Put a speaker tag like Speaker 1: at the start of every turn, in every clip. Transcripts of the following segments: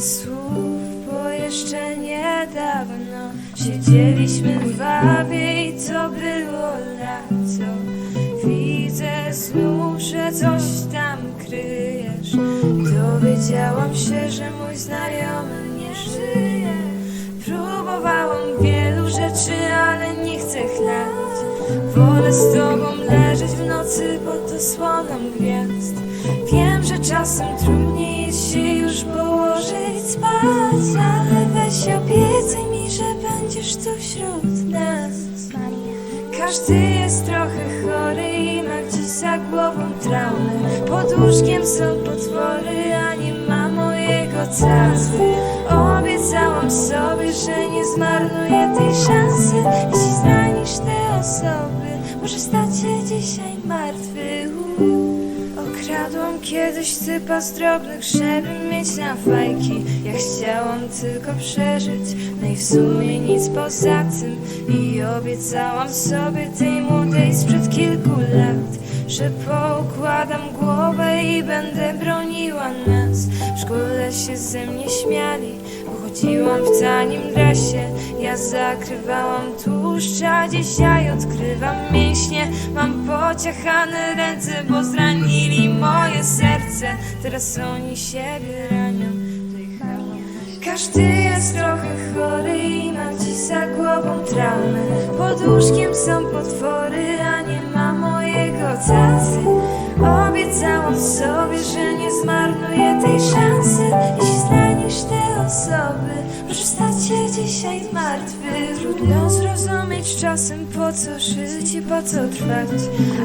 Speaker 1: słów, bo jeszcze niedawno siedzieliśmy w wawie i to było lato. Widzę znów, że coś tam kryjesz. Dowiedziałam się, że mój znajomy nie żyje. Próbowałam wielu rzeczy, ale nie chcę chlać. Wolę z tobą leżeć w nocy pod osłoną gwiazd. Wiem, że czasem trudniej jest się już położyć spać, ale weź obiecaj mi, że będziesz tu wśród nas. Każdy jest trochę chory i ma gdzieś za głową traumy. Pod łóżkiem są potwory, a nie ma mojego cacy. Obiecałam sobie, że nie zmarnuję tej szansy. Jeśli zranisz te osoby, może stać się dzisiaj martwy. Okradłam kiedyś typa z drobnych, żeby mieć na fajki. Ja chciałam tylko przeżyć, no i w sumie nic poza tym. I obiecałam sobie tej młodej sprzed kilku lat Że poukładam głowę i będę broniła nas. W szkole się ze mnie śmiali, chodziłam w tanim dresie. Ja zakrywałam tłuszcz, a dzisiaj odkrywam mięśnie. Mam pociachane ręce, bo zranili moje serce. Teraz oni siebie ranią. Każdy jest trochę chory i ma gdzieś za głową traumę Pod łóżkiem są potwory, a nie ma mojego tacy Obiecałam sobie, że nie zmarnuję tej szansy czasem po co żyć i po co trwać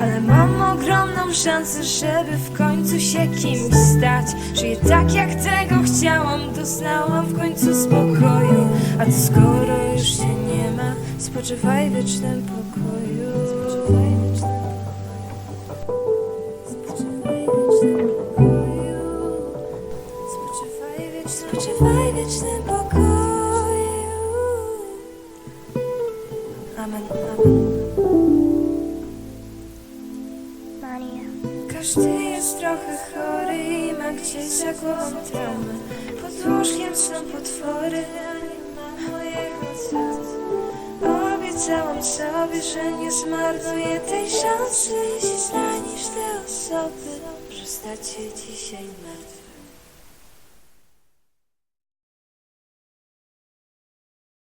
Speaker 1: Ale mam ogromną szansę, żeby w końcu się kimś stać. Żyję tak jak tego chciałam, doznałam w końcu spokoju. A to skoro już się nie ma, spoczywaj w wiecznym pokoju. Spoczywaj wiecznym Spoczywaj w wiecznym pokoju. Spoczywaj w wiecznym pokoju Amen, amen
Speaker 2: Maria.
Speaker 1: Każdy jest trochę chory i ma gdzieś za głową traumę. Pod łóżkiem są potwory, a nie ma mojego serca. Obiecałam sobie, że nie zmarnuję tej szansy. Jeśli zranisz te osoby, się dzisiaj martwy